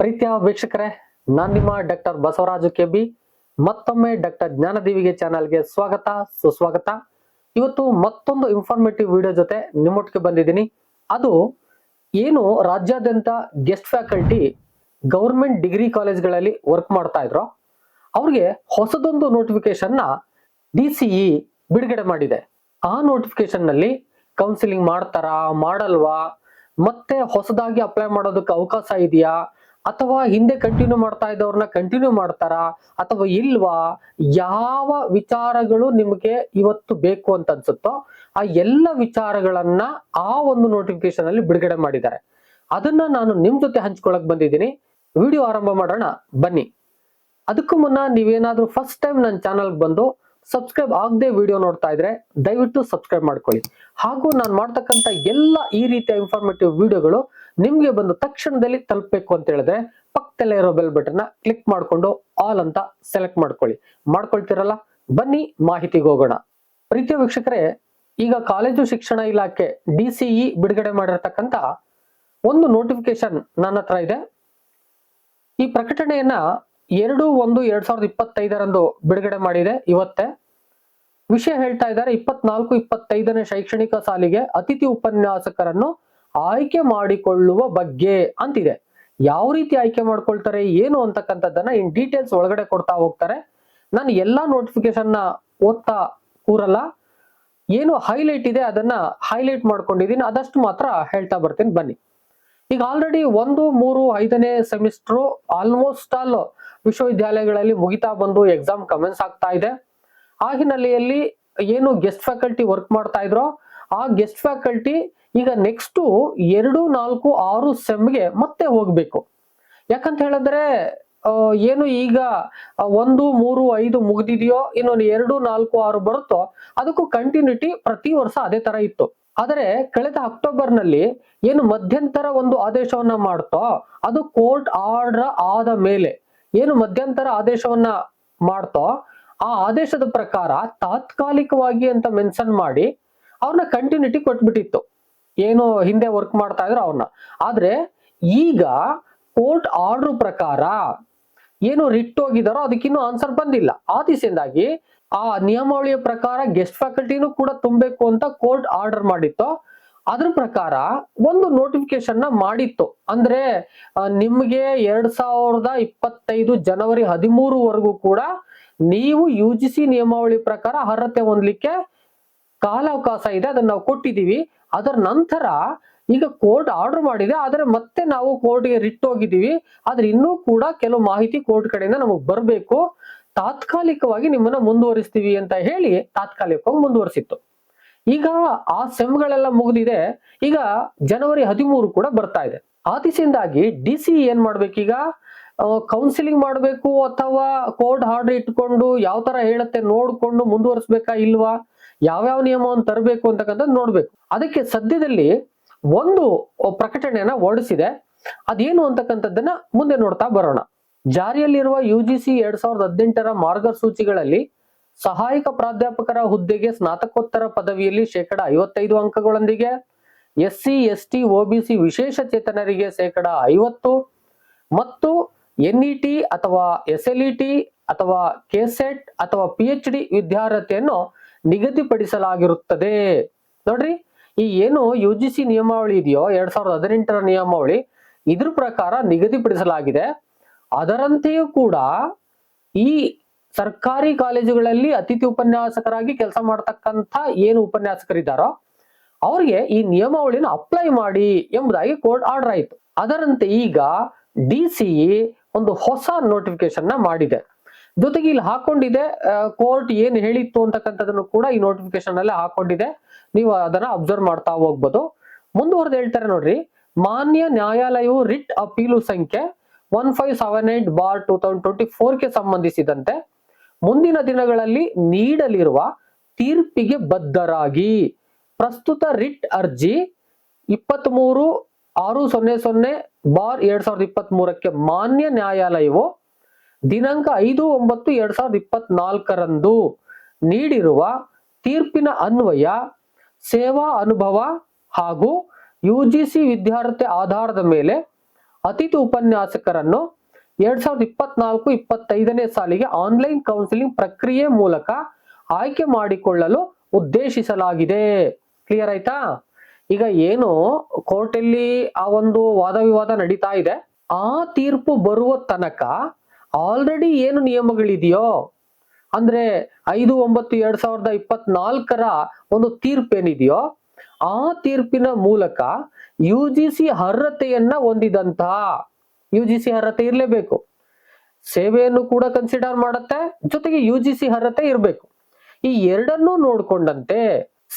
ಪ್ರೀತಿಯ ವೀಕ್ಷಕರೇ, ನಾನ್ ನಿಮ್ಮ ಡಾಕ್ಟರ್ ಬಸವರಾಜು ಕೆ ಬಿ ಮತ್ತೊಮ್ಮೆ ಡಾಕ್ಟರ್ ಜ್ಞಾನದೇವಿಗೆ ಚಾನಲ್ಗೆ ಸ್ವಾಗತ, ಸುಸ್ವಾಗತ. ಇವತ್ತು ಮತ್ತೊಂದು ಇನ್ಫಾರ್ಮೇಟಿವ್ ವಿಡಿಯೋ ಜೊತೆ ನಿಮ್ಮೊಟ್ಟಿಗೆ ಬಂದಿದ್ದೀನಿ. ಅದು ಏನು ರಾಜ್ಯಾದ್ಯಂತ ಗೆಸ್ಟ್ ಫ್ಯಾಕಲ್ಟಿ ಗೌರ್ಮೆಂಟ್ ಡಿಗ್ರಿ ಕಾಲೇಜ್ಗಳಲ್ಲಿ ವರ್ಕ್ ಮಾಡ್ತಾ ಇದ್ರು, ಅವ್ರಿಗೆ ಹೊಸದೊಂದು ನೋಟಿಫಿಕೇಶನ್ನ ಡಿ ಸಿಇ ಬಿಡುಗಡೆ ಮಾಡಿದೆ. ಆ ನೋಟಿಫಿಕೇಶನ್ನಲ್ಲಿ ಕೌನ್ಸಿಲಿಂಗ್ ಮಾಡ್ತಾರಾ, ಮಾಡಲ್ವಾ? ಮತ್ತೆ ಹೊಸದಾಗಿ ಅಪ್ಲೈ ಮಾಡೋದಕ್ಕೆ ಅವಕಾಶ ಇದೆಯಾ? ಅಥವಾ ಹಿಂದೆ ಕಂಟಿನ್ಯೂ ಮಾಡ್ತಾ ಇದ್ದವ್ರನ್ನ ಕಂಟಿನ್ಯೂ ಮಾಡ್ತಾರಾ? ಅಥವಾ ಇಲ್ವಾ? ಯಾವ ವಿಚಾರಗಳು ನಿಮಗೆ ಇವತ್ತು ಬೇಕು ಅಂತ ಅನ್ಸುತ್ತೋ, ಆ ಎಲ್ಲ ವಿಚಾರಗಳನ್ನ ಆ ಒಂದು ನೋಟಿಫಿಕೇಶನ್ ಅಲ್ಲಿ ಬಿಡುಗಡೆ ಮಾಡಿದ್ದಾರೆ. ಅದನ್ನ ನಾನು ನಿಮ್ ಜೊತೆ ಹಂಚ್ಕೊಳಕ್ ಬಂದಿದ್ದೀನಿ. ವಿಡಿಯೋ ಆರಂಭ ಮಾಡೋಣ. ಬನ್ನಿ. ಅದಕ್ಕೂ ಮುನ್ನ ನೀವೇನಾದ್ರೂ ಫಸ್ಟ್ ಟೈಮ್ ನನ್ನ ಚಾನಲ್ ಬಂದು ಸಬ್ಸ್ಕ್ರೈಬ್ ಆಗದೆ ವಿಡಿಯೋ ನೋಡ್ತಾ ಇದ್ರೆ ದಯವಿಟ್ಟು ಸಬ್ಸ್ಕ್ರೈಬ್ ಮಾಡ್ಕೊಳ್ಳಿ. ಹಾಗೂ ನಾನು ಮಾಡ್ತಕ್ಕಂಥ ಎಲ್ಲ ಈ ರೀತಿಯ ಇನ್ಫಾರ್ಮೇಟಿವ್ ವಿಡಿಯೋಗಳು ನಿಮ್ಗೆ ಬಂದು ತಕ್ಷಣದಲ್ಲಿ ತಲುಪಬೇಕು ಅಂತ ಹೇಳಿದ್ರೆ ಪಕ್ಕದಲ್ಲೇ ಇರೋ ಬೆಲ್ ಬಟನ್ ಕ್ಲಿಕ್ ಮಾಡ್ಕೊಂಡು ಆಲ್ ಅಂತ ಸೆಲೆಕ್ಟ್ ಮಾಡ್ಕೊಳ್ಳಿ. ಮಾಡ್ಕೊಳ್ತಿರಲ್ಲ? ಬನ್ನಿ, ಮಾಹಿತಿಗೆ ಹೋಗೋಣ. ಪ್ರೀತಿಯ ವೀಕ್ಷಕರೇ, ಈಗ ಕಾಲೇಜು ಶಿಕ್ಷಣ ಇಲಾಖೆ ಡಿ ಸಿಇ ಬಿಡುಗಡೆ ಮಾಡಿರ್ತಕ್ಕಂಥ ಒಂದು ನೋಟಿಫಿಕೇಶನ್ ನನ್ನ ಹತ್ರ ಇದೆ. ಈ ಪ್ರಕಟಣೆಯನ್ನ ಎರಡು ಒಂದು ಎರಡ್ ಸಾವಿರದ ಇಪ್ಪತ್ತೈದರಂದು ಬಿಡುಗಡೆ ಮಾಡಿದೆ ಇವತ್ತೇ. ವಿಷಯ ಹೇಳ್ತಾ ಇದ್ದಾರೆ, ಇಪ್ಪತ್ನಾಲ್ಕು, ಇಪ್ಪತ್ತೈದನೇ ಶೈಕ್ಷಣಿಕ ಸಾಲಿಗೆ ಅತಿಥಿ ಉಪನ್ಯಾಸಕರನ್ನು ಆಯ್ಕೆ ಮಾಡಿಕೊಳ್ಳುವ ಬಗ್ಗೆ ಅಂತಿದೆ. ಯಾವ ರೀತಿ ಆಯ್ಕೆ ಮಾಡ್ಕೊಳ್ತಾರೆ, ಏನು ಅಂತಕ್ಕಂಥದ್ದನ್ನ ಇನ್ ಡೀಟೇಲ್ಸ್ ಒಳಗಡೆ ಕೊಡ್ತಾ ಹೋಗ್ತಾರೆ. ನಾನು ಎಲ್ಲಾ ನೋಟಿಫಿಕೇಶನ್ನ ಓದ್ತಾ ಕೂರಲ್ಲ. ಏನು ಹೈಲೈಟ್ ಇದೆ ಅದನ್ನ ಹೈಲೈಟ್ ಮಾಡ್ಕೊಂಡಿದ್ದೀನಿ. ಅದಷ್ಟು ಮಾತ್ರ ಹೇಳ್ತಾ ಬರ್ತೀನಿ. ಬನ್ನಿ. ಈಗ ಆಲ್ರೆಡಿ ಒಂದು, ಮೂರು, ಐದನೇ ಸೆಮಿಸ್ಟ್ರು ಆಲ್ಮೋಸ್ಟ್ ಆಲ್ ವಿಶ್ವವಿದ್ಯಾಲಯಗಳಲ್ಲಿ ಮುಗಿತಾ ಬಂದು ಎಕ್ಸಾಮ್ ಕಮೆನ್ಸ್ ಆಗ್ತಾ ಇದೆ. ಆ ಹಿನ್ನೆಲೆಯಲ್ಲಿ ಏನು ಗೆಸ್ಟ್ ಫ್ಯಾಕಲ್ಟಿ ವರ್ಕ್ ಮಾಡ್ತಾ ಇದ್ರೋ ಆ ಗೆಸ್ಟ್ ಫ್ಯಾಕಲ್ಟಿ ಈಗ ನೆಕ್ಸ್ಟ್ ಎರಡು, ನಾಲ್ಕು, ಆರು ಸೆಮ್ಗೆ ಮತ್ತೆ ಹೋಗ್ಬೇಕು. ಯಾಕಂತ ಹೇಳಿದ್ರೆ ಏನು ಈಗ ಒಂದು, ಮೂರು, ಐದು ಮುಗ್ದಿದೆಯೋ ಇನ್ನೊಂದು ಎರಡು, ನಾಲ್ಕು, ಆರು ಬರುತ್ತೋ, ಅದಕ್ಕೂ ಕಂಟಿನ್ಯೂಟಿ ಪ್ರತಿ ವರ್ಷ ಅದೇ ತರ ಇತ್ತು. ಆದರೆ ಕಳೆದ ಅಕ್ಟೋಬರ್ನಲ್ಲಿ ಏನು ಮಧ್ಯಂತರ ಒಂದು ಆದೇಶವನ್ನ ಮಾಡ್ತೋ, ಅದು ಕೋರ್ಟ್ ಆರ್ಡರ್ ಆದ ಮೇಲೆ ಏನು ಮಧ್ಯಂತರ ಆದೇಶವನ್ನ ಮಾಡ್ತೋ, ಆ ಆದೇಶದ ಪ್ರಕಾರ ತಾತ್ಕಾಲಿಕವಾಗಿ ಅಂತ ಮೆನ್ಷನ್ ಮಾಡಿ ಅವ್ರನ್ನ ಕಂಟಿನ್ಯೂಟಿ ಕೊಟ್ಬಿಟ್ಟಿತ್ತು. ಏನು ಹಿಂದೆ ವರ್ಕ್ ಮಾಡ್ತಾ ಇದ್ರು ಅವ್ರನ್ನ. ಆದ್ರೆ ಈಗ ಕೋರ್ಟ್ ಆರ್ಡರ್ ಪ್ರಕಾರ ಏನು ರಿಟ್ ಹೋಗಿದಾರೋ ಅದಕ್ಕಿನ್ನೂ ಆನ್ಸರ್ ಬಂದಿಲ್ಲ. ಆ ದಿಸೆಯಿಂದಾಗಿ ಆ ನಿಯಮಾವಳಿಯ ಪ್ರಕಾರ ಗೆಸ್ಟ್ ಫ್ಯಾಕಲ್ಟಿನೂ ಕೂಡ ತುಂಬಬೇಕು ಅಂತ ಕೋರ್ಟ್ ಆರ್ಡರ್ ಮಾಡಿತ್ತು. ಅದ್ರ ಪ್ರಕಾರ ಒಂದು ನೋಟಿಫಿಕೇಶನ್ನ ಮಾಡಿತ್ತು. ಅಂದ್ರೆ ನಿಮ್ಗೆ ಎರಡ್ ಸಾವಿರದ ಇಪ್ಪತ್ತೈದು ಜನವರಿ ಹದಿಮೂರುವರೆಗೂ ಕೂಡ ನೀವು ಯು ಜಿ ಸಿ ನಿಯಮಾವಳಿ ಪ್ರಕಾರ ಅರ್ಹತೆ ಹೊಂದಲಿಕ್ಕೆ ಕಾಲಾವಕಾಶ ಇದೆ, ಅದನ್ನ ನಾವು ಕೊಟ್ಟಿದೀವಿ ಅದರ ನಂತರ ಈಗ ಕೋರ್ಟ್ ಆರ್ಡರ್ ಮಾಡಿದೆ, ಆದರೆ ಮತ್ತೆ ನಾವು ಕೋರ್ಟ್ಗೆ ರಿಟ್ ಹೋಗಿದೀವಿ ಆದ್ರೆ ಇನ್ನೂ ಕೂಡ ಕೆಲವು ಮಾಹಿತಿ ಕೋರ್ಟ್ ಕಡೆಯಿಂದ ನಮಗೆ ಬರಬೇಕು. ತಾತ್ಕಾಲಿಕವಾಗಿ ನಿಮ್ಮನ್ನ ಮುಂದುವರಿಸ್ತೀವಿ ಅಂತ ಹೇಳಿ ತಾತ್ಕಾಲಿಕವಾಗಿ ಮುಂದುವರಿಸಿತ್ತು. ಈಗ ಆ ಸೆಮ್ಗಳೆಲ್ಲ ಮುಗಿದಿದೆ. ಈಗ ಜನವರಿ ಹದಿಮೂರು ಕೂಡ ಬರ್ತಾ ಇದೆ. ಆ ಡಿ ಸಿ ಏನ್ ಮಾಡ್ಬೇಕೀಗ ಕೌನ್ಸಿಲಿಂಗ್ ಮಾಡಬೇಕು ಅಥವಾ ಕೋರ್ಟ್ ಆರ್ಡರ್ ಇಟ್ಕೊಂಡು ಯಾವ ತರ ಹೇಳುತ್ತೆ ನೋಡ್ಕೊಂಡು ಮುಂದುವರಿಸ್ಬೇಕಾ ಇಲ್ವಾ? ಯಾವ್ಯಾವ ನಿಯಮವನ್ನು ತರಬೇಕು ಅಂತಕ್ಕಂಥದ್ದು ನೋಡ್ಬೇಕು. ಅದಕ್ಕೆ ಸದ್ಯದಲ್ಲಿ ಒಂದು ಪ್ರಕಟಣೆಯನ್ನ ಹೊರಡಿಸಿದೆ. ಅದೇನು ಅಂತಕ್ಕಂಥದ್ದನ್ನ ಮುಂದೆ ನೋಡ್ತಾ ಬರೋಣ. ಜಾರಿಯಲ್ಲಿರುವ ಯು ಜಿ ಸಿ ಎರಡ್ ಸಾವಿರದ ಹದಿನೆಂಟರ ಮಾರ್ಗಸೂಚಿಗಳಲ್ಲಿ ಸಹಾಯಕ ಪ್ರಾಧ್ಯಾಪಕರ ಹುದ್ದೆಗೆ ಸ್ನಾತಕೋತ್ತರ ಪದವಿಯಲ್ಲಿ ಶೇಕಡ ಐವತ್ತೈದು ಅಂಕಗಳೊಂದಿಗೆ S C S T OBC ವಿಶೇಷ ಚೇತನರಿಗೆ ಶೇಕಡ ಐವತ್ತು ಮತ್ತು ಎನ್ ಇ ಟಿ ಅಥವಾ ಎಸ್ ಎಲ್ ಇ ಟಿ ಅಥವಾ ಕೆಸೆಟ್ ಅಥವಾ ಪಿ ಎಚ್ ಡಿ ವಿದ್ಯಾರ್ಹತೆಯನ್ನು ನಿಗದಿಪಡಿಸಲಾಗಿರುತ್ತದೆ. ನೋಡ್ರಿ, ಈ ಏನು ಯು ಜಿ ಸಿ ನಿಯಮಾವಳಿ ಇದೆಯೋ, ಎರಡ್ ಸಾವಿರದ ಹದಿನೆಂಟರ ನಿಯಮಾವಳಿ, ಇದ್ರ ಪ್ರಕಾರ ನಿಗದಿಪಡಿಸಲಾಗಿದೆ. ಅದರಂತೆಯೂ ಕೂಡ ಈ ಸರ್ಕಾರಿ ಕಾಲೇಜುಗಳಲ್ಲಿ ಅತಿಥಿ ಉಪನ್ಯಾಸಕರಾಗಿ ಕೆಲಸ ಮಾಡ್ತಕ್ಕಂಥ ಏನು ಉಪನ್ಯಾಸಕರಿದ್ದಾರೋ, ಅವ್ರಿಗೆ ಈ ನಿಯಮಾವಳಿನ ಅಪ್ಲೈ ಮಾಡಿ ಎಂಬುದಾಗಿ ಕೋರ್ಟ್ ಆರ್ಡರ್ ಆಯಿತು. ಅದರಂತೆ ಈಗ ಡಿ ಸಿ ಒಂದು ಹೊಸ ನೋಟಿಫಿಕೇಶನ್ನ ಮಾಡಿದೆ. ಜೊತೆಗೆ ಇಲ್ಲಿ ಹಾಕೊಂಡಿದೆ ಕೋರ್ಟ್ ಏನ್ ಹೇಳಿತ್ತು ಅಂತಕ್ಕಂಥದ್ದನ್ನು ಕೂಡ ಈ ನೋಟಿಫಿಕೇಶನ್ ಅಲ್ಲೇ ಹಾಕೊಂಡಿದೆ. ನೀವು ಅದನ್ನ ಅಬ್ಸರ್ವ್ ಮಾಡ್ತಾ ಹೋಗ್ಬೋದು. ಮುಂದುವರೆದು ಹೇಳ್ತಾರೆ ನೋಡ್ರಿ, ಮಾನ್ಯ ನ್ಯಾಯಾಲಯವು ರಿಟ್ ಅಪೀಲು ಸಂಖ್ಯೆ one five seven eight bar two thousand twenty ಫೋರ್ಗೆ ಸಂಬಂಧಿಸಿದಂತೆ ಮುಂದಿನ ದಿನಗಳಲ್ಲಿ ನೀಡಲಿರುವ ತೀರ್ಪಿಗೆ ಬದ್ಧರಾಗಿ. ಪ್ರಸ್ತುತ ರಿಟ್ ಅರ್ಜಿ ಇಪ್ಪತ್ತ್ ಮೂರು ಆರು ಸೊನ್ನೆ ಸೊನ್ನೆ ಬಾರ್ ಎರಡ್ ಸಾವಿರದ ಇಪ್ಪತ್ತ್ ಮೂರಕ್ಕೆ ಮಾನ್ಯ ನ್ಯಾಯಾಲಯವು ದಿನಾಂಕ ಐದು ಒಂಬತ್ತು ಎರಡ್ ಸಾವಿರದ ಇಪ್ಪತ್ನಾಲ್ಕರಂದು ನೀಡಿರುವ ತೀರ್ಪಿನ ಅನ್ವಯ, ಸೇವಾ ಅನುಭವ ಹಾಗೂ ಯು ಜಿ ಸಿ ವಿದ್ಯಾರ್ಥಿ ಆಧಾರದ ಮೇಲೆ ಅತಿಥಿ ಉಪನ್ಯಾಸಕರನ್ನು ಎರಡ್ ಸಾವಿರದ ಇಪ್ಪತ್ನಾಲ್ಕು ಇಪ್ಪತ್ತೈದನೇ ಸಾಲಿಗೆ ಆನ್ಲೈನ್ ಕೌನ್ಸಿಲಿಂಗ್ ಪ್ರಕ್ರಿಯೆ ಮೂಲಕ ಆಯ್ಕೆ ಮಾಡಿಕೊಳ್ಳಲು ಉದ್ದೇಶಿಸಲಾಗಿದೆ. ಕ್ಲಿಯರ್ ಆಯ್ತಾ? ಈಗ ಏನು ಕೋರ್ಟಲ್ಲಿ ಆ ಒಂದು ವಾದ ವಿವಾದ ನಡೀತಾ ಇದೆ. ಆ ತೀರ್ಪು ಬರುವ ತನಕ ಆಲ್ರೆಡಿ ಏನು ನಿಯಮಗಳಿದೆಯೋ? ಅಂದ್ರೆ ಐದು, ಒಂಬತ್ತು, ಎರಡ್ ಸಾವಿರದ ಇಪ್ಪತ್ನಾಲ್ಕರ ಒಂದು ತೀರ್ಪೇನಿದೆಯೋ? ಆ ತೀರ್ಪಿನ ಮೂಲಕ ಯು ಜಿ ಸಿ ಅರ್ಹತೆಯನ್ನ ಹೊಂದಿದಂತಹ ಯು ಜಿ ಸಿ ಅರ್ಹತೆ ಇರಲೇಬೇಕು. ಸೇವೆಯನ್ನು ಕೂಡ ಕನ್ಸಿಡರ್ ಮಾಡುತ್ತೆ, ಜೊತೆಗೆ ಯು ಜಿ ಸಿ ಅರ್ಹತೆ ಇರಬೇಕು. ಈ ಎರಡನ್ನೂ ನೋಡಿಕೊಂಡಂತೆ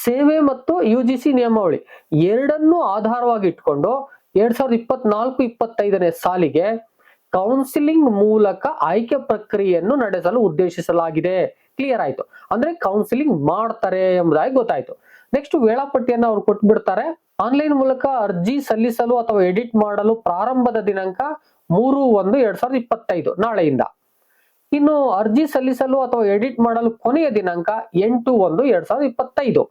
ಸೇವೆ ಮತ್ತು ಯು ಜಿ ಸಿ ನಿಯಮಾವಳಿ ಎರಡನ್ನೂ ಆಧಾರವಾಗಿ ಇಟ್ಕೊಂಡು ಎರಡ್ ಸಾವಿರದ ಇಪ್ಪತ್ನಾಲ್ಕು, ಇಪ್ಪತ್ತೈದನೇ ಸಾಲಿಗೆ ಕೌನ್ಸಿಲಿಂಗ್ ಮೂಲಕ ಆಯ್ಕೆ ಪ್ರಕ್ರಿಯೆಯನ್ನು ನಡೆಸಲು ಉದ್ದೇಶಿಸಲಾಗಿದೆ. ಕ್ಲಿಯರ್ ಆಯ್ತು. ಅಂದ್ರೆ ಕೌನ್ಸಿಲಿಂಗ್ ಮಾಡ್ತಾರೆ ಎಂಬುದಾಗಿ ಗೊತ್ತಾಯ್ತು. ನೆಕ್ಸ್ಟ್ ವೇಳಾಪಟ್ಟಿಯನ್ನು ಅವ್ರು ಕೊಟ್ಬಿಡ್ತಾರೆ. ಆನ್ಲೈನ್ ಮೂಲಕ ಅರ್ಜಿ ಸಲ್ಲಿಸಲು ಅಥವಾ ಎಡಿಟ್ ಮಾಡಲು ಪ್ರಾರಂಭದ ದಿನಾಂಕ ಮೂರು ಒಂದು ಎರಡ್ ಸಾವಿರದ ಇಪ್ಪತ್ತೈದು, ನಾಳೆಯಿಂದ. ಇನ್ನು ಅರ್ಜಿ ಸಲ್ಲಿಸಲು ಅಥವಾ ಎಡಿಟ್ ಮಾಡಲು ಕೊನೆಯ ದಿನಾಂಕ ಎಂಟು ಒಂದು ಎರಡ್ ಸಾವಿರದ ಇಪ್ಪತ್ತೈದು.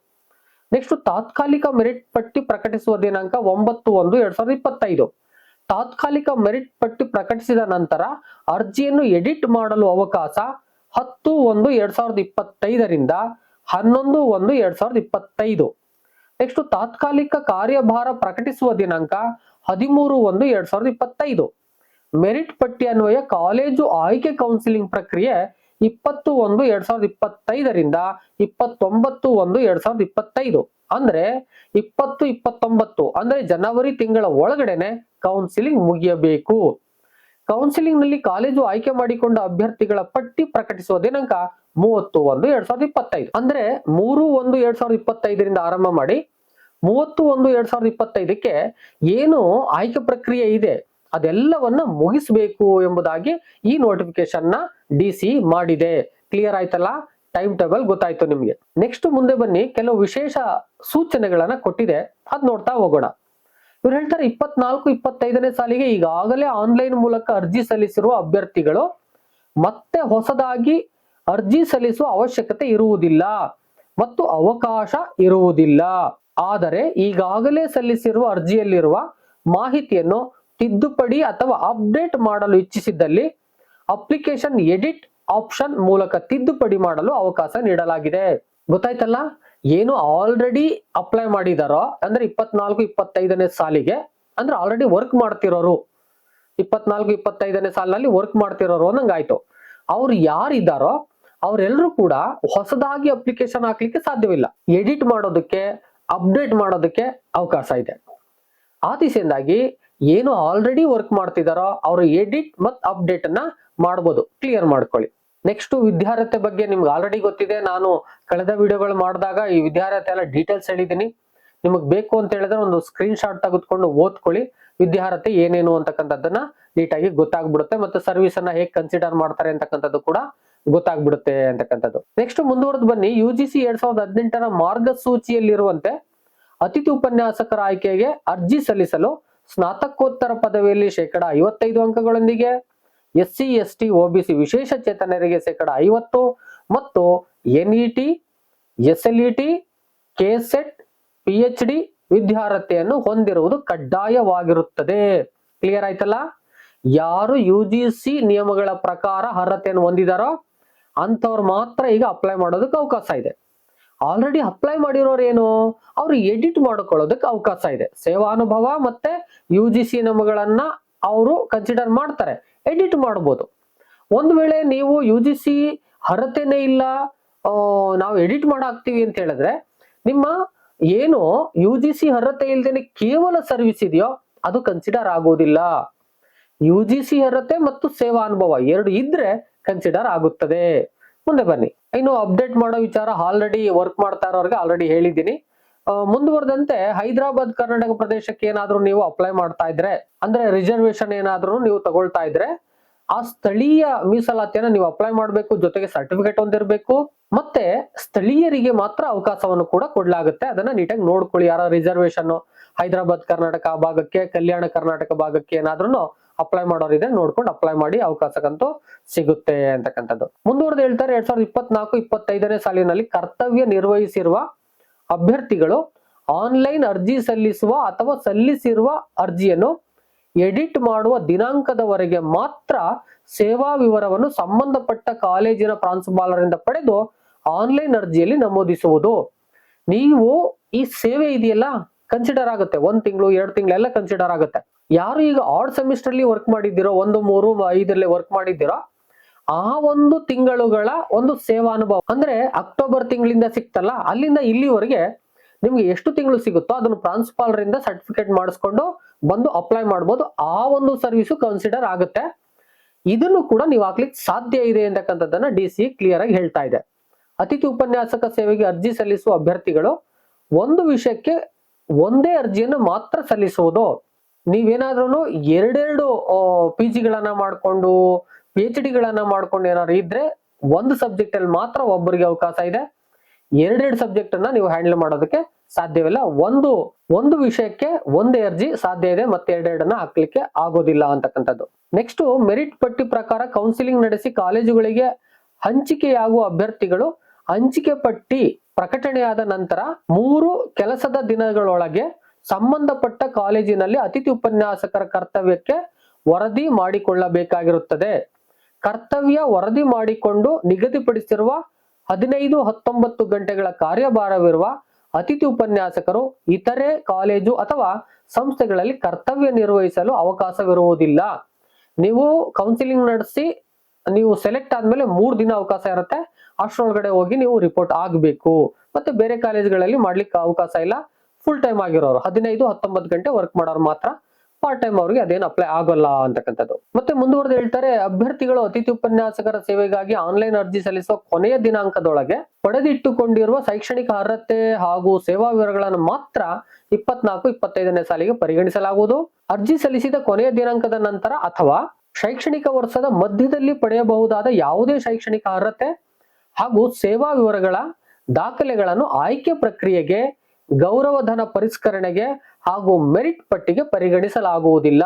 ನೆಕ್ಸ್ಟ್ ತಾತ್ಕಾಲಿಕ ಮೆರಿಟ್ ಪಟ್ಟಿ ಪ್ರಕಟಿಸುವ ದಿನಾಂಕ ಒಂಬತ್ತು ಒಂದು ಎರಡ್ ಸಾವಿರದ ಇಪ್ಪತ್ತೈದು. ತಾತ್ಕಾಲಿಕ ಮೆರಿಟ್ ಪಟ್ಟಿ ಪ್ರಕಟಿಸಿದ ನಂತರ ಅರ್ಜಿಯನ್ನು ಎಡಿಟ್ ಮಾಡಲು ಅವಕಾಶ ಹತ್ತು ಒಂದು ಎರಡ್ ಸಾವಿರದ ಇಪ್ಪತ್ತೈದರಿಂದ ಹನ್ನೊಂದು ಒಂದು ಎರಡ್ ಸಾವಿರದ ಇಪ್ಪತ್ತೈದು. ನೆಕ್ಸ್ಟ್ ತಾತ್ಕಾಲಿಕ ಕಾರ್ಯಭಾರ ಪ್ರಕಟಿಸುವ ದಿನಾಂಕ ಹದಿಮೂರು ಒಂದು ಎರಡ್ ಸಾವಿರದ ಇಪ್ಪತ್ತೈದು. ಮೆರಿಟ್ ಪಟ್ಟಿ ಅನ್ವಯ ಕಾಲೇಜು ಆಯ್ಕೆ ಕೌನ್ಸಿಲಿಂಗ್ ಪ್ರಕ್ರಿಯೆ ಇಪ್ಪತ್ತು ಒಂದು ಎರಡ್ ಸಾವಿರದ ಇಪ್ಪತ್ತೈದರಿಂದ ಇಪ್ಪತ್ತೊಂಬತ್ತು ಒಂದು ಎರಡ್ ಸಾವಿರದ ಇಪ್ಪತ್ತೈದು. ಅಂದ್ರೆ ಇಪ್ಪತ್ತು ಇಪ್ಪತ್ತೊಂಬತ್ತು, ಅಂದ್ರೆ ಜನವರಿ ತಿಂಗಳ ಒಳಗಡೆನೆ ಕೌನ್ಸಿಲಿಂಗ್ ಮುಗಿಯಬೇಕು. ಕೌನ್ಸಿಲಿಂಗ್ನಲ್ಲಿ ಕಾಲೇಜು ಆಯ್ಕೆ ಮಾಡಿಕೊಂಡ ಅಭ್ಯರ್ಥಿಗಳ ಪಟ್ಟಿ ಪ್ರಕಟಿಸುವ ದಿನಾಂಕ ಮೂವತ್ತು ಒಂದು ಎರಡ್ ಸಾವಿರದ ಇಪ್ಪತ್ತೈದು. ಅಂದ್ರೆ ಮೂರು ಒಂದು ಎರಡ್ ಸಾವಿರದ ಇಪ್ಪತ್ತೈದರಿಂದ ಆರಂಭ ಮಾಡಿ ಮೂವತ್ತು ಒಂದು ಎರಡ್ ಸಾವಿರದ ಇಪ್ಪತ್ತೈದಕ್ಕೆ ಏನು ಆಯ್ಕೆ ಪ್ರಕ್ರಿಯೆ ಇದೆ ಅದೆಲ್ಲವನ್ನ ಮುಗಿಸಬೇಕು ಎಂಬುದಾಗಿ ಈ ನೋಟಿಫಿಕೇಶನ್ನ ಡಿ ಸಿ ಮಾಡಿದೆ. ಕ್ಲಿಯರ್ ಆಯ್ತಲ್ಲ? ಟೈಮ್ ಟೇಬಲ್ ಗೊತ್ತಾಯ್ತು ನಿಮ್ಗೆ. ನೆಕ್ಸ್ಟ್ ಮುಂದೆ ಬನ್ನಿ. ಕೆಲವು ವಿಶೇಷ ಸೂಚನೆಗಳನ್ನ ಕೊಟ್ಟಿದೆ. ಅದ್ ನೋಡ್ತಾ ಹೋಗೋಣ. ಇವ್ರು ಹೇಳ್ತಾರೆ ಇಪ್ಪತ್ನಾಲ್ಕು, ಇಪ್ಪತ್ತೈದನೇ ಸಾಲಿಗೆ ಈಗಾಗಲೇ ಆನ್ಲೈನ್ ಮೂಲಕ ಅರ್ಜಿ ಸಲ್ಲಿಸಿರುವ ಅಭ್ಯರ್ಥಿಗಳು ಮತ್ತೆ ಹೊಸದಾಗಿ ಅರ್ಜಿ ಸಲ್ಲಿಸುವ ಅವಶ್ಯಕತೆ ಇರುವುದಿಲ್ಲ ಮತ್ತು ಅವಕಾಶ ಇರುವುದಿಲ್ಲ. ಆದರೆ ಈಗಾಗಲೇ ಸಲ್ಲಿಸಿರುವ ಅರ್ಜಿಯಲ್ಲಿರುವ ಮಾಹಿತಿಯನ್ನು ತಿದ್ದುಪಡಿ ಅಥವಾ ಅಪ್ಡೇಟ್ ಮಾಡಲು ಇಚ್ಛಿಸಿದ್ದಲ್ಲಿ ಅಪ್ಲಿಕೇಶನ್ ಎಡಿಟ್ ಆಪ್ಷನ್ ಮೂಲಕ ತಿದ್ದುಪಡಿ ಮಾಡಲು ಅವಕಾಶ ನೀಡಲಾಗಿದೆ. ಗೊತ್ತಾಯ್ತಲ್ಲ? ಏನು ಆಲ್ರೆಡಿ ಅಪ್ಲೈ ಮಾಡಿದಾರೋ, ಅಂದ್ರೆ ಇಪ್ಪತ್ನಾಲ್ಕು, ಇಪ್ಪತ್ತೈದನೇ ಸಾಲಿಗೆ, ಅಂದ್ರೆ ಆಲ್ರೆಡಿ ವರ್ಕ್ ಮಾಡ್ತಿರೋರು. ಇಪ್ಪತ್ನಾಲ್ಕು, ಇಪ್ಪತ್ತೈದನೇ ಸಾಲಿನಲ್ಲಿ ವರ್ಕ್ ಮಾಡ್ತಿರೋರು ಅನ್ನಂಗಾಯ್ತು. ಅವ್ರು ಯಾರಿದ್ದಾರೋ ಅವರೆಲ್ಲರೂ ಕೂಡ ಹೊಸದಾಗಿ ಅಪ್ಲಿಕೇಶನ್ ಹಾಕ್ಲಿಕ್ಕೆ ಸಾಧ್ಯವಿಲ್ಲ. ಎಡಿಟ್ ಮಾಡೋದಕ್ಕೆ ಅಪ್ಡೇಟ್ ಮಾಡೋದಕ್ಕೆ ಅವಕಾಶ ಇದೆ. ಆ ದಿಸೆಯಿಂದಾಗಿ ಏನು ಆಲ್ರೆಡಿ ವರ್ಕ್ ಮಾಡ್ತಿದಾರೋ, ಅವರು ಎಡಿಟ್ ಮತ್ತು ಅಪ್ಡೇಟ್ ಅನ್ನ ಮಾಡ್ಬೋದು. ಕ್ಲಿಯರ್ ಮಾಡ್ಕೊಳ್ಳಿ. ನೆಕ್ಸ್ಟ್ ವಿದ್ಯಾರ್ಹತೆ ಬಗ್ಗೆ ನಿಮ್ಗೆ ಆಲ್ರೆಡಿ ಗೊತ್ತಿದೆ. ನಾನು ಕಳೆದ ವಿಡಿಯೋಗಳು ಮಾಡಿದಾಗ ಈ ವಿದ್ಯಾರ್ಹತೆ ಎಲ್ಲ ಡೀಟೇಲ್ಸ್ ಹೇಳಿದ್ದೀನಿ. ನಿಮಗೆ ಬೇಕು ಅಂತ ಹೇಳಿದ್ರೆ ಒಂದು ಸ್ಕ್ರೀನ್ ಶಾಟ್ ತೆಗೆದುಕೊಂಡು ಓದ್ಕೊಳ್ಳಿ. ವಿದ್ಯಾರ್ಹತೆ ಏನೇನು ಅಂತಕ್ಕಂಥದ್ದನ್ನ ನೀಟಾಗಿ ಗೊತ್ತಾಗ್ಬಿಡುತ್ತೆ ಮತ್ತು ಸರ್ವಿಸ್ ಅನ್ನ ಹೇಗೆ ಕನ್ಸಿಡರ್ ಮಾಡ್ತಾರೆ ಅಂತಕ್ಕಂಥದ್ದು ಕೂಡ ಗೊತ್ತಾಗ್ಬಿಡುತ್ತೆ ಅಂತಕ್ಕಂಥದ್ದು. ನೆಕ್ಸ್ಟ್ ಮುಂದುವರೆದು ಬನ್ನಿ. ಯು ಜಿ ಸಿ ಎರಡ್ ಸಾವಿರದ ಹದಿನೆಂಟರ ಮಾರ್ಗಸೂಚಿಯಲ್ಲಿರುವಂತೆ ಅತಿಥಿ ಉಪನ್ಯಾಸಕರ ಆಯ್ಕೆಗೆ ಅರ್ಜಿ ಸಲ್ಲಿಸಲು ಸ್ನಾತಕೋತ್ತರ ಪದವಿಯಲ್ಲಿ ಶೇಕಡ ಐವತ್ತೈದು ಅಂಕಗಳೊಂದಿಗೆ S C S T OBC ವಿಶೇಷ ಚೇತನರಿಗೆ ಶೇಕಡ ಐವತ್ತು ಮತ್ತು N E T, S L E T, K SET P H D ವಿದ್ಯಾರ್ಹತೆಯನ್ನು ಹೊಂದಿರುವುದು ಕಡ್ಡಾಯವಾಗಿರುತ್ತದೆ. ಕ್ಲಿಯರ್ ಆಯ್ತಲ್ಲ? ಯಾರು ಯು ಜಿ ಸಿ ನಿಯಮಗಳ ಪ್ರಕಾರ ಅರ್ಹತೆಯನ್ನು ಹೊಂದಿದಾರೋ ಅಂಥವ್ರು ಮಾತ್ರ ಈಗ ಅಪ್ಲೈ ಮಾಡೋದಕ್ಕೆ ಅವಕಾಶ ಇದೆ. ಆಲ್ರೆಡಿ ಅಪ್ಲೈ ಮಾಡಿರೋರು ಏನು? ಅವ್ರು ಎಡಿಟ್ ಮಾಡ್ಕೊಳ್ಳೋದಕ್ಕೆ ಅವಕಾಶ ಇದೆ. ಸೇವಾನುಭವ ಮತ್ತೆ ಯು ಜಿ ಸಿ ನಿಯಮಗಳನ್ನ ಅವರು ಕನ್ಸಿಡರ್ ಮಾಡ್ತಾರೆ. ಎಡಿಟ್ ಮಾಡ್ಬೋದು. ಒಂದು ವೇಳೆ ನೀವು ಯು ಜಿ ಸಿ ಅರ್ಹತೆನೇ ಇಲ್ಲ ನಾವು ಎಡಿಟ್ ಮಾಡಾಕ್ತೀವಿ ಅಂತ ಹೇಳಿದ್ರೆ, ನಿಮ್ಮ ಏನು ಯು ಜಿ ಸಿ ಅರ್ಹತೆ ಇಲ್ದೇನೆ ಕೇವಲ ಸರ್ವಿಸ್ ಇದೆಯೋ, ಅದು ಕನ್ಸಿಡರ್ ಆಗೋದಿಲ್ಲ. ಯು ಜಿ ಸಿ ಅರ್ಹತೆ ಮತ್ತು ಸೇವಾ ಅನುಭವ ಎರಡು ಇದ್ರೆ ಕನ್ಸಿಡರ್ ಆಗುತ್ತದೆ. ಮುಂದೆ ಬನ್ನಿ. ಇನ್ನು ಅಪ್ಡೇಟ್ ಮಾಡೋ ವಿಚಾರ ಆಲ್ರೆಡಿ ವರ್ಕ್ ಮಾಡ್ತಾ ಇರೋರಿಗೆ ಆಲ್ರೆಡಿ ಹೇಳಿದ್ದೀನಿ. ಮುಂದುವರೆದಂತೆ ಹೈದರಾಬಾದ್ ಕರ್ನಾಟಕ ಪ್ರದೇಶಕ್ಕೆ ಏನಾದರೂ ನೀವು ಅಪ್ಲೈ ಮಾಡ್ತಾ ಇದ್ರೆ, ಅಂದ್ರೆ ರಿಸರ್ವೇಶನ್ ಏನಾದರೂ ನೀವು ತಗೊಳ್ತಾ ಇದ್ರೆ, ಆ ಸ್ಥಳೀಯ ಮೀಸಲಾತಿಯನ್ನ ನೀವು ಅಪ್ಲೈ ಮಾಡಬೇಕು, ಜೊತೆಗೆ ಸರ್ಟಿಫಿಕೇಟ್ ಹೊಂದಿರಬೇಕು ಮತ್ತೆ ಸ್ಥಳೀಯರಿಗೆ ಮಾತ್ರ ಅವಕಾಶವನ್ನು ಕೂಡ ಕೊಡ್ಲಾಗುತ್ತೆ. ಅದನ್ನ ನೀಟಾಗಿ ನೋಡ್ಕೊಳ್ಳಿ ಯಾರ ರಿಸರ್ವೇಶನ್ ಹೈದರಾಬಾದ್ ಕರ್ನಾಟಕ ಭಾಗಕ್ಕೆ, ಕಲ್ಯಾಣ ಕರ್ನಾಟಕ ಭಾಗಕ್ಕೆ ಏನಾದ್ರೂ ಅಪ್ಲೈ ಮಾಡೋರಿದೆ ನೋಡ್ಕೊಂಡು ಅಪ್ಲೈ ಮಾಡಿ ಅವಕಾಶಕ್ಕಂತೂ ಸಿಗುತ್ತೆ ಅಂತಕ್ಕಂಥದ್ದು. ಮುಂದುವರೆದು ಹೇಳ್ತಾರೆ ಎರಡ್ ಸಾವಿರದ ಇಪ್ಪತ್ನಾಲ್ಕು, ಇಪ್ಪತ್ತೈದನೇ ಸಾಲಿನಲ್ಲಿ ಕರ್ತವ್ಯ ನಿರ್ವಹಿಸಿರುವ ಅಭ್ಯರ್ಥಿಗಳು ಆನ್ಲೈನ್ ಅರ್ಜಿ ಸಲ್ಲಿಸುವ ಅಥವಾ ಸಲ್ಲಿಸಿರುವ ಅರ್ಜಿಯನ್ನು ಎಡಿಟ್ ಮಾಡುವ ದಿನಾಂಕದವರೆಗೆ ಮಾತ್ರ ಸೇವಾ ವಿವರವನ್ನು ಸಂಬಂಧಪಟ್ಟ ಕಾಲೇಜಿನ ಪ್ರಾಂಶುಪಾಲರಿಂದ ಪಡೆದು ಆನ್ಲೈನ್ ಅರ್ಜಿಯಲ್ಲಿ ನಮೂದಿಸುವುದು. ನೀವು ಈ ಸೇವೆ ಇದೆಯಲ್ಲ? ಕನ್ಸಿಡರ್ ಆಗುತ್ತೆ. ಒಂದ್ ತಿಂಗಳು, ಎರಡು ತಿಂಗಳೆಲ್ಲ ಕನ್ಸಿಡರ್ ಆಗುತ್ತೆ. ಯಾರು ಈಗ ಆಡ್ ಸೆಮಿಸ್ಟರ್ ಅಲ್ಲಿ ವರ್ಕ್ ಮಾಡಿದ್ದೀರೋ, ಒಂದು, ಮೂರು, ಐದರಲ್ಲಿ ವರ್ಕ್ ಮಾಡಿದ್ದೀರೋ ಆ ಒಂದು ತಿಂಗಳುಗಳ ಒಂದು ಸೇವಾ ಅನುಭವ ಅಂದ್ರೆ ಅಕ್ಟೋಬರ್ ತಿಂಗಳಿಂದ ಸಿಕ್ತಲ್ಲ, ಅಲ್ಲಿಂದ ಇಲ್ಲಿವರೆಗೆ ನಿಮ್ಗೆ ಎಷ್ಟು ತಿಂಗಳು ಸಿಗುತ್ತೋ ಅದನ್ನು ಪ್ರಾಂಶುಪಾಲರಿಂದ ಸರ್ಟಿಫಿಕೇಟ್ ಮಾಡಿಸ್ಕೊಂಡು ಬಂದು ಅಪ್ಲೈ ಮಾಡ್ಬೋದು. ಆ ಒಂದು ಸರ್ವಿಸು ಕನ್ಸಿಡರ್ ಆಗುತ್ತೆ. ಇದನ್ನು ಕೂಡ ನೀವು ಹಾಕ್ಲಿಕ್ಕೆ ಸಾಧ್ಯ ಇದೆ ಅಂತಕ್ಕಂಥದ್ದನ್ನ ಡಿ ಸಿ ಕ್ಲಿಯರ್ ಆಗಿ ಹೇಳ್ತಾ ಇದೆ. ಅತಿಥಿ ಉಪನ್ಯಾಸಕ ಸೇವೆಗೆ ಅರ್ಜಿ ಸಲ್ಲಿಸುವ ಅಭ್ಯರ್ಥಿಗಳು ಒಂದು ವಿಷಯಕ್ಕೆ ಒಂದೇ ಅರ್ಜಿಯನ್ನು ಮಾತ್ರ ಸಲ್ಲಿಸುವುದು. ನೀವೇನಾದ್ರೂ ಎರಡೆರಡು ಪಿ ಜಿಗಳನ್ನ ಮಾಡ್ಕೊಂಡು ಪಿ ಎಚ್ ಡಿಗಳನ್ನ ಮಾಡ್ಕೊಂಡು ಏನಾದ್ರು ಇದ್ರೆ ಒಂದು ಸಬ್ಜೆಕ್ಟ್ ಅಲ್ಲಿ ಮಾತ್ರ ಒಬ್ಬರಿಗೆ ಅವಕಾಶ ಇದೆ. ಎರಡೆರಡು ಸಬ್ಜೆಕ್ಟ್ ಅನ್ನ ನೀವು ಹ್ಯಾಂಡಲ್ ಮಾಡೋದಕ್ಕೆ ಸಾಧ್ಯವಿಲ್ಲ. ಒಂದು ಒಂದು ವಿಷಯಕ್ಕೆ ಒಂದೇ ಅರ್ಜಿ ಸಾಧ್ಯ ಇದೆ, ಮತ್ತೆ ಎರಡೆರಡನ್ನ ಹಾಕ್ಲಿಕ್ಕೆ ಆಗೋದಿಲ್ಲ ಅಂತಕ್ಕಂಥದ್ದು. ನೆಕ್ಸ್ಟ್ ಮೆರಿಟ್ ಪಟ್ಟಿ ಪ್ರಕಾರ ಕೌನ್ಸಿಲಿಂಗ್ ನಡೆಸಿ ಕಾಲೇಜುಗಳಿಗೆ ಹಂಚಿಕೆಯಾಗುವ ಅಭ್ಯರ್ಥಿಗಳು ಹಂಚಿಕೆ ಪಟ್ಟಿ ಪ್ರಕಟಣೆಯಾದ ನಂತರ ಮೂರು ಕೆಲಸದ ದಿನಗಳೊಳಗೆ ಸಂಬಂಧಪಟ್ಟ ಕಾಲೇಜಿನಲ್ಲಿ ಅತಿಥಿ ಉಪನ್ಯಾಸಕರ ಕರ್ತವ್ಯಕ್ಕೆ ವರದಿ ಮಾಡಿಕೊಳ್ಳಬೇಕಾಗಿರುತ್ತದೆ. ಕರ್ತವ್ಯ ವರದಿ ಮಾಡಿಕೊಂಡು ನಿಗದಿಪಡಿಸಿರುವ ಹದಿನೈದು ಹತ್ತೊಂಬತ್ತು ಗಂಟೆಗಳ ಕಾರ್ಯಭಾರವಿರುವ ಅತಿಥಿ ಉಪನ್ಯಾಸಕರು, ಇತರೆ ಕಾಲೇಜು ಅಥವಾ ಸಂಸ್ಥೆಗಳಲ್ಲಿ ಕರ್ತವ್ಯ ನಿರ್ವಹಿಸಲು ಅವಕಾಶವಿರುವುದಿಲ್ಲ. ನೀವು ಕೌನ್ಸಿಲಿಂಗ್ ನಡೆಸಿ, ನೀವು ಸೆಲೆಕ್ಟ್ ಆದ್ಮೇಲೆ ಮೂರು ದಿನ ಅವಕಾಶ ಇರುತ್ತೆ. ಅಷ್ಟರೊಳಗಡೆ ಹೋಗಿ ನೀವು ರಿಪೋರ್ಟ್ ಆಗಬೇಕು. ಮತ್ತೆ ಬೇರೆ ಕಾಲೇಜ್ಗಳಲ್ಲಿ ಮಾಡ್ಲಿಕ್ಕೆ ಅವಕಾಶ ಇಲ್ಲ. ಫುಲ್ ಟೈಮ್ ಆಗಿರೋರು, ಹದಿನೈದು ಹತ್ತೊಂಬತ್ತು ಗಂಟೆ ವರ್ಕ್ ಮಾಡೋರು ಮಾತ್ರ. ಪಾರ್ಟ್ ಟೈಮ್ ಅವರಿಗೆ ಅದೇನು ಅಪ್ಲೈ ಆಗೋಲ್ಲ ಅಂತಕ್ಕಂಥದ್ದು. ಮತ್ತೆ ಮುಂದುವರೆದು ಹೇಳ್ತಾರೆ, ಅಭ್ಯರ್ಥಿಗಳು ಅತಿಥಿ ಉಪನ್ಯಾಸಕರ ಸೇವೆಗಾಗಿ ಆನ್ಲೈನ್ ಅರ್ಜಿ ಸಲ್ಲಿಸುವ ಕೊನೆಯ ದಿನಾಂಕದೊಳಗೆ ಪಡೆದಿಟ್ಟುಕೊಂಡಿರುವ ಶೈಕ್ಷಣಿಕ ಅರ್ಹತೆ ಹಾಗೂ ಸೇವಾ ವಿವರಗಳನ್ನು ಮಾತ್ರ ಇಪ್ಪತ್ನಾಲ್ಕು, ಇಪ್ಪತ್ತೈದನೇ ಸಾಲಿಗೆ ಪರಿಗಣಿಸಲಾಗುವುದು. ಅರ್ಜಿ ಸಲ್ಲಿಸಿದ ಕೊನೆಯ ದಿನಾಂಕದ ನಂತರ ಅಥವಾ ಶೈಕ್ಷಣಿಕ ವರ್ಷದ ಮಧ್ಯದಲ್ಲಿ ಪಡೆಯಬಹುದಾದ ಯಾವುದೇ ಶೈಕ್ಷಣಿಕ ಅರ್ಹತೆ ಹಾಗೂ ಸೇವಾ ವಿವರಗಳ ದಾಖಲೆಗಳನ್ನು ಆಯ್ಕೆ ಪ್ರಕ್ರಿಯೆಗೆ, ಗೌರವಧನ ಪರಿಷ್ಕರಣೆಗೆ ಹಾಗೂ ಮೆರಿಟ್ ಪಟ್ಟಿಗೆ ಪರಿಗಣಿಸಲಾಗುವುದಿಲ್ಲ.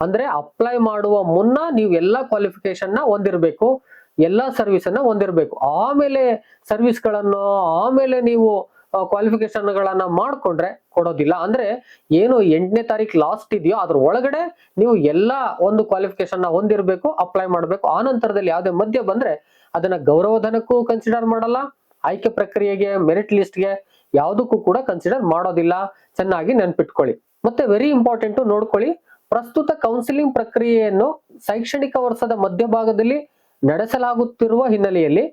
ಅಂದ್ರೆ ಅಪ್ಲೈ ಮಾಡುವ ಮುನ್ನ ನೀವು ಎಲ್ಲ ಕ್ವಾಲಿಫಿಕೇಶನ್ನ ಹೊಂದಿರಬೇಕು, ಎಲ್ಲಾ ಸರ್ವಿಸ್ ಅನ್ನ ಹೊಂದಿರಬೇಕು. ಆಮೇಲೆ ಸರ್ವಿಸ್ಗಳನ್ನು ಆಮೇಲೆ ನೀವು ಕ್ವಾಲಿಫಿಕೇಶನ್ ಗಳನ್ನ ಮಾಡ್ಕೊಂಡ್ರೆ ಕೊಡೋದಿಲ್ಲ. ಅಂದ್ರೆ ಏನು ಎಂಟನೇ ತಾರೀಕು ಲಾಸ್ಟ್ ಇದೆಯೋ ಅದ್ರ ಒಳಗಡೆ ನೀವು ಎಲ್ಲಾ ಒಂದು ಕ್ವಾಲಿಫಿಕೇಶನ್ನ ಹೊಂದಿರಬೇಕು ಅಪ್ಲೈ ಮಾಡಬೇಕು. ಆ ನಂತರದಲ್ಲಿ ಯಾವುದೇ ಮಧ್ಯ ಬಂದ್ರೆ ಅದನ್ನ ಗೌರವಧನಕ್ಕೂ ಕನ್ಸಿಡರ್ ಮಾಡಲ್ಲ. ಆಯ್ಕೆ ಪ್ರಕ್ರಿಯೆಗೆ ಮೆರಿಟ್ ಲಿಸ್ಟ್ಗೆ ಯಾವುದಕ್ಕೂ ಕೂಡ ಕನ್ಸಿಡರ್ ಮಾಡೋದಿಲ್ಲ. ಚೆನ್ನಾಗಿ ನೆನ್ಪಿಟ್ಕೊಳ್ಳಿ. ಮತ್ತೆ ವೆರಿ ಇಂಪಾರ್ಟೆಂಟ್ ನೋಡ್ಕೊಳ್ಳಿ. ಪ್ರಸ್ತುತ ಕೌನ್ಸಿಲಿಂಗ್ ಪ್ರಕ್ರಿಯೆಯನ್ನು ಶೈಕ್ಷಣಿಕ ವರ್ಷದ ಮಧ್ಯಭಾಗದಲ್ಲಿ ನಡೆಸಲಾಗುತ್ತಿರುವ ಹಿನ್ನೆಲೆಯಲ್ಲಿ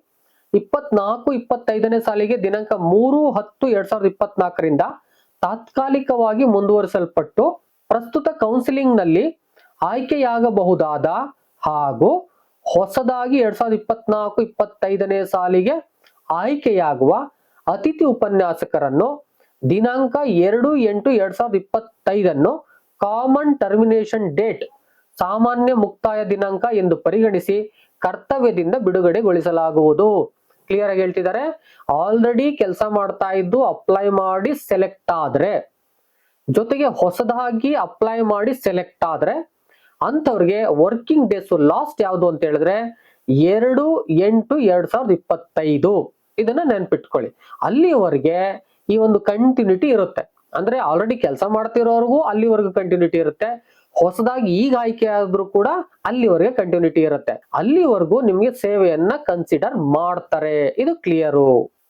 ಇಪ್ಪತ್ನಾಲ್ಕು, ಇಪ್ಪತ್ತೈದನೇ ಸಾಲಿಗೆ ದಿನಾಂಕ ಮೂರು, ಹತ್ತು, ಎರಡ್ ಸಾವಿರದ ಇಪ್ಪತ್ನಾಲ್ಕರಿಂದ ತಾತ್ಕಾಲಿಕವಾಗಿ ಮುಂದುವರಿಸಲ್ಪಟ್ಟು ಪ್ರಸ್ತುತ ಕೌನ್ಸಿಲಿಂಗ್ನಲ್ಲಿ ಆಯ್ಕೆಯಾಗಬಹುದಾದ ಹಾಗೂ ಹೊಸದಾಗಿ ಎರಡ್ ಸಾವಿರದ ಇಪ್ಪತ್ನಾಲ್ಕು, ಇಪ್ಪತ್ತೈದನೇ ಸಾಲಿಗೆ ಆಯ್ಕೆಯಾಗುವ ಅತಿಥಿ ಉಪನ್ಯಾಸಕರನ್ನು ದಿನಾಂಕ ಎರಡು ಎಂಟು ಎರಡ್ ಸಾವಿರದ ಇಪ್ಪತ್ತೈದನ್ನು ಕಾಮನ್ ಟರ್ಮಿನೇಷನ್ ಡೇಟ್ ಸಾಮಾನ್ಯ ಮುಕ್ತಾಯ ದಿನಾಂಕ ಎಂದು ಪರಿಗಣಿಸಿ ಕರ್ತವ್ಯದಿಂದ ಬಿಡುಗಡೆಗೊಳಿಸಲಾಗುವುದು. ಕ್ಲಿಯರ್ ಆಗಿ ಹೇಳ್ತಿದ್ದಾರೆ? ಆಲ್ರೆಡಿ ಕೆಲಸ ಮಾಡ್ತಾ ಇದ್ದು ಅಪ್ಲೈ ಮಾಡಿ ಸೆಲೆಕ್ಟ್ ಆದ್ರೆ, ಜೊತೆಗೆ ಹೊಸದಾಗಿ ಅಪ್ಲೈ ಮಾಡಿ ಸೆಲೆಕ್ಟ್ ಆದ್ರೆ ಅಂತವ್ರಿಗೆ ವರ್ಕಿಂಗ್ ಡೇಸ್ ಲಾಸ್ಟ್ ಯಾವುದು ಅಂತ ಹೇಳಿದ್ರೆ ಎರಡು ಎಂಟು ಎರಡ್ ಸಾವಿರದ ಇಪ್ಪತ್ತೈದು. ಇದನ್ನ ನೆನ್ಪಿಟ್ಕೊಳ್ಳಿ. ಅಲ್ಲಿವರೆಗೆ ಈ ಒಂದು ಕಂಟಿನ್ಯೂಟಿ ಇರುತ್ತೆ. ಅಂದ್ರೆ ಆಲ್ರೆಡಿ ಕೆಲಸ ಮಾಡ್ತಿರೋರ್ಗೂ ಅಲ್ಲಿವರೆಗೂ ಕಂಟಿನ್ಯೂಟಿ ಇರುತ್ತೆ. ಹೊಸದಾಗಿ ಈಗ ಆಯ್ಕೆ ಆದ್ರೂ ಕೂಡ ಅಲ್ಲಿವರೆಗೆ ಕಂಟಿನ್ಯೂಟಿ ಇರುತ್ತೆ. ಅಲ್ಲಿವರೆಗೂ ನಿಮ್ಗೆ ಸೇವೆಯನ್ನ ಕನ್ಸಿಡರ್ ಮಾಡ್ತಾರೆ. ಇದು ಕ್ಲಿಯರು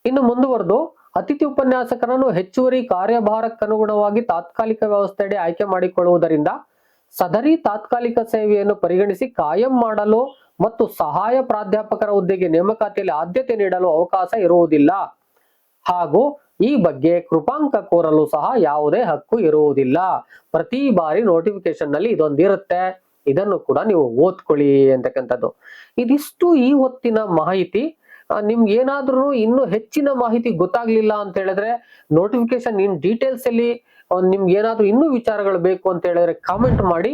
ಇನ್ನು ಮುಂದುವರೆದು, ಅತಿಥಿ ಉಪನ್ಯಾಸಕರನ್ನು ಹೆಚ್ಚುವರಿ ಕಾರ್ಯಭಾರಕ್ಕನುಗುಣವಾಗಿ ತಾತ್ಕಾಲಿಕ ವ್ಯವಸ್ಥೆಯಡಿ ಆಯ್ಕೆ ಮಾಡಿಕೊಳ್ಳುವುದರಿಂದ ಸದರಿ ತಾತ್ಕಾಲಿಕ ಸೇವೆಯನ್ನು ಪರಿಗಣಿಸಿ ಕಾಯಂ ಮಾಡಲು ಮತ್ತು ಸಹಾಯ ಪ್ರಾಧ್ಯಾಪಕರ ಹುದ್ದೆಗೆ ನೇಮಕಾತಿಯಲ್ಲಿ ಆದ್ಯತೆ ನೀಡಲು ಅವಕಾಶ ಇರುವುದಿಲ್ಲ. ಹಾಗೂ ಈ ಬಗ್ಗೆ ಕೃಪಾಂಕ ಕೋರಲು ಸಹ ಯಾವುದೇ ಹಕ್ಕು ಇರುವುದಿಲ್ಲ. ಪ್ರತಿ ಬಾರಿ ನೋಟಿಫಿಕೇಶನ್ನಲ್ಲಿ ಇದೊಂದಿರುತ್ತೆ ಇದನ್ನು ಕೂಡ ನೀವು ಓದ್ಕೊಳ್ಳಿ ಅಂತಕ್ಕಂಥದ್ದು. ಇದಿಷ್ಟು ಈ ಹೊತ್ತಿನ ಮಾಹಿತಿ. ನಿಮ್ಗೆ ಏನಾದ್ರೂ ಇನ್ನು ಹೆಚ್ಚಿನ ಮಾಹಿತಿ ಗೊತ್ತಾಗ್ಲಿಲ್ಲ ಅಂತ ಹೇಳಿದ್ರೆ ನೋಟಿಫಿಕೇಶನ್ ಇನ್ ಡೀಟೇಲ್ಸ್ ಅಲ್ಲಿ ನಿಮ್ಗೆ ಏನಾದ್ರೂ ಇನ್ನೂ ವಿಚಾರಗಳು ಬೇಕು ಅಂತ ಹೇಳಿದ್ರೆ ಕಾಮೆಂಟ್ ಮಾಡಿ.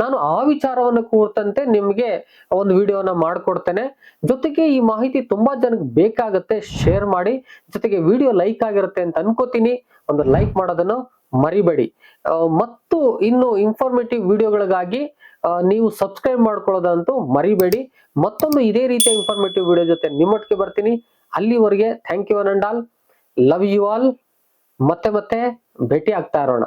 ನಾನು ಆ ವಿಚಾರವನ್ನು ಕುರಿತಂತೆ ನಿಮಗೆ ಒಂದು ವಿಡಿಯೋನ ಮಾಡಿಕೊಡ್ತೇನೆ. ಜೊತೆಗೆ ಈ ಮಾಹಿತಿ ತುಂಬಾ ಜನಕ್ಕೆ ಬೇಕಾಗುತ್ತೆ ಶೇರ್ ಮಾಡಿ. ಜೊತೆಗೆ ವಿಡಿಯೋ ಲೈಕ್ ಆಗಿರುತ್ತೆ ಅಂತ ಅನ್ಕೋತೀನಿ. ಒಂದು ಲೈಕ್ ಮಾಡೋದನ್ನು ಮರಿಬೇಡಿ. ಮತ್ತು ಇನ್ನು ಇನ್ಫಾರ್ಮೇಟಿವ್ ವಿಡಿಯೋಗಳಿಗಾಗಿ ನೀವು ಸಬ್ಸ್ಕ್ರೈಬ್ ಮಾಡ್ಕೊಳ್ಳೋದಂತೂ ಮರಿಬೇಡಿ. ಮತ್ತೊಂದು ಇದೇ ರೀತಿಯ ಇನ್ಫಾರ್ಮೇಟಿವ್ ವಿಡಿಯೋ ಜೊತೆ ನಿಮ್ಮೊಟ್ಟಿಗೆ ಬರ್ತೀನಿ. ಅಲ್ಲಿವರೆಗೆ thank you an and all love you all ಮತ್ತೆ ಮತ್ತೆ ಭೇಟಿ ಆಗ್ತಾ ಇರೋಣ.